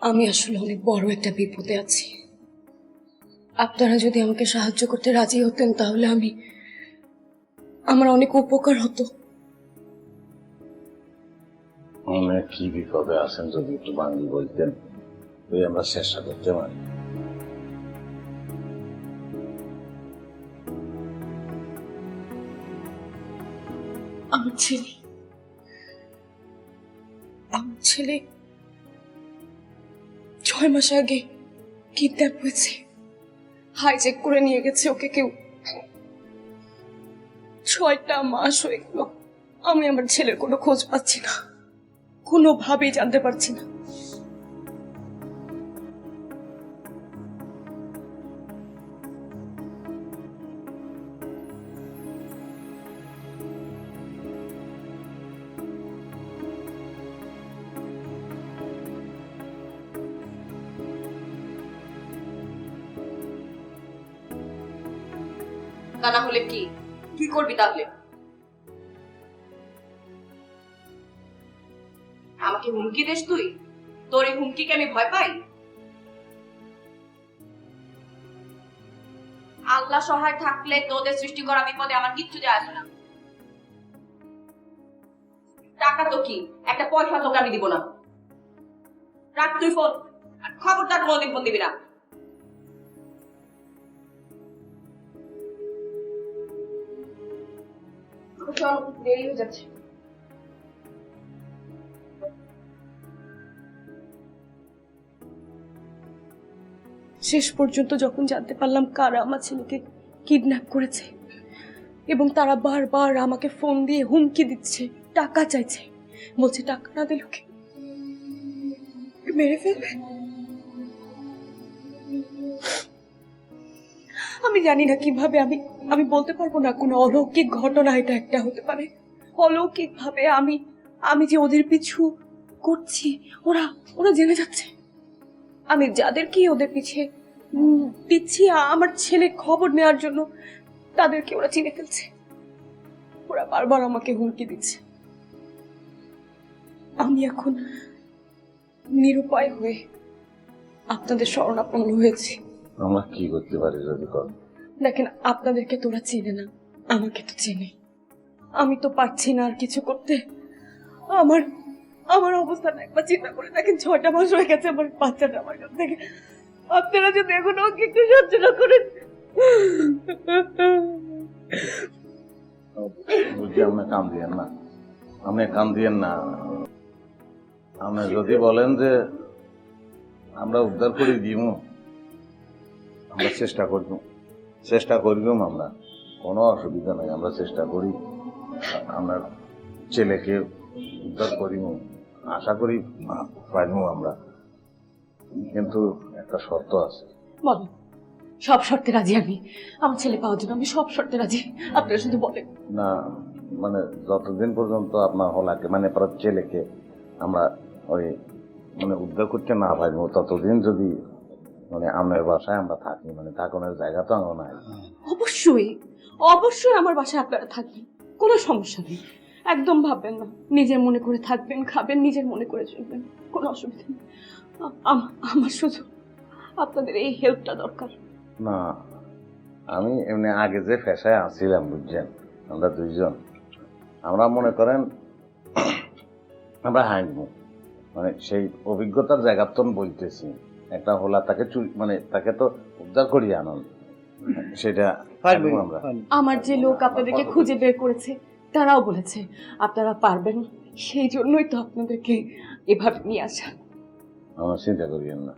আমি আসলে অনেক বড় একটা বিপদে আছি। আপনারা যদি আমাকে সাহায্য করতে রাজি হতেন তাহলে আমি আমার অনেক উপকার হতো। অনেক কি বিপদে আছেন যদি একটু বাঙালি বলতেন ওই আমরা চেষ্টা করতে পারি। আমার ছেলে আমার ছেলে ছয় মাস আগে কিডন্যাপ হয়েছে। হাইজেক করে নিয়ে গেছে ওকে কেউ। ছয়টা মাস হয়ে গেল। আমি আমার ছেলের কোনো খোঁজ পাচ্ছি না। কোনোভাবেই জানতে পারছি না। তা না হলে কি? কি করবি তাহলে? আমাকে হুমকি দিস তুই? তোর এই হুমকিকে আমি ভয় পাই? আল্লাহ সহায় থাকলে তোদের সৃষ্টি করা বিপদে আমার কিচ্ছু যায় আসে না। টাকা তো কি? একটা পয়সা তোকে আমি দিব না। রাখ তুই ফোন। আর খবরদার কোনোদিন ফোন দিবি না। চল দেরি হয়ে যাচ্ছে। শেষ পর্যন্ত যখন জানতে পারলাম কারা আমার ছেলেকে কিডন্যাপ করেছে, এবং তারা বারবার আমাকে ফোন দিয়ে হুমকি দিচ্ছে, টাকা চাইছে, বলছে টাকা না দিলে ওকে মেরে ফেলবে। আমি জানি না কীভাবে আমি আমি বলতে পারব না কোনো অলৌকিক ঘটনা এটা একটা হতে পারে। অলৌকিক ভাবে আমি আমি যে ওদের পিছু করছি, ওরা ওরা জেনে যাচ্ছে। আমি যাদেরকে ওদের পিছে দিচ্ছি, আমার ছেলে খবর নেওয়ার জন্য, তাদেরকে ওরা চিনে ফেলছে। ওরা বারবার আমাকে হুমকি দিচ্ছে। আমি এখন নিরুপায় হয়ে আপনাদের শরণাপন্ন হয়েছি। আমরা কি করতে পারি যদি দেখেন আপনাদেরকে তোরা চেনে না, আমাকে তো চেনে। আমি তো পারছি না আর কিছু করতে। আমার আমার অবস্থাটা একবার চিন্তা করে দেখেন, ছয়টা মাস হয়ে গেছে আমার বাচ্চাটা আমার কাছ থেকে। আপনারা যদি এখন ওকে একটু সহ্য না করেন। কাম না। আপনি কাম না। যদি বলেন যে আমরা উদ্ধার করে দিব আমরা চেষ্টা করব। চেষ্টা করবম আমরা কোনো অসুবিধা নাই আমরা চেষ্টা করি। আমরা ছেলেকে উদ্ধার করিব আশা করি পারব আমরা। কিন্তু একটা শর্ত আছে। সব শর্তে রাজি আমি। আমার ছেলে পাওয়ার জন্য আমি সব শর্তে রাজি। আপনারা শুধু বলেন। না মানে যতদিন পর্যন্ত আপনার হলাকে মানে ছেলেকে আমরা ওই মানে উদ্ধার করতে না পারব ততদিন যদি মানে আপনার বাসায় আমরা থাকি মানে থাকানোর জায়গা তো আমার নাই। অবশ্যই অবশ্যই আমার বাসায় আপনারা থাকবেন কোনো সমস্যা নেই। একদম ভাববেন না নিজের মনে করে থাকবেন খাবেন নিজের মনে করে চলবেন কোনো অসুবিধা নেই। আমার শুধু আপনাদের এই হেল্পটা দরকার। না আমি এমনি আগে যে পেশায় আসছিলাম বুঝছেন? আমরা দুইজন। আমরা মনে করেন আমরা হাঁটবো। মানে সেই অভিজ্ঞতার জায়গা তো আমি বলতেছি। একটা হোলা তাকে চুরি মানে তাকে তো উদ্ধার করি আনন্দ সেটা পারবেন আমরা। আমার যে লোক আপনাদেরকে খুঁজে বের করেছে তারাও বলেছে আপনারা পারবেন সেই জন্যই তো আপনাদেরকে এভাবে নিয়ে আসা। আমার চিন্তা করিয়েন না।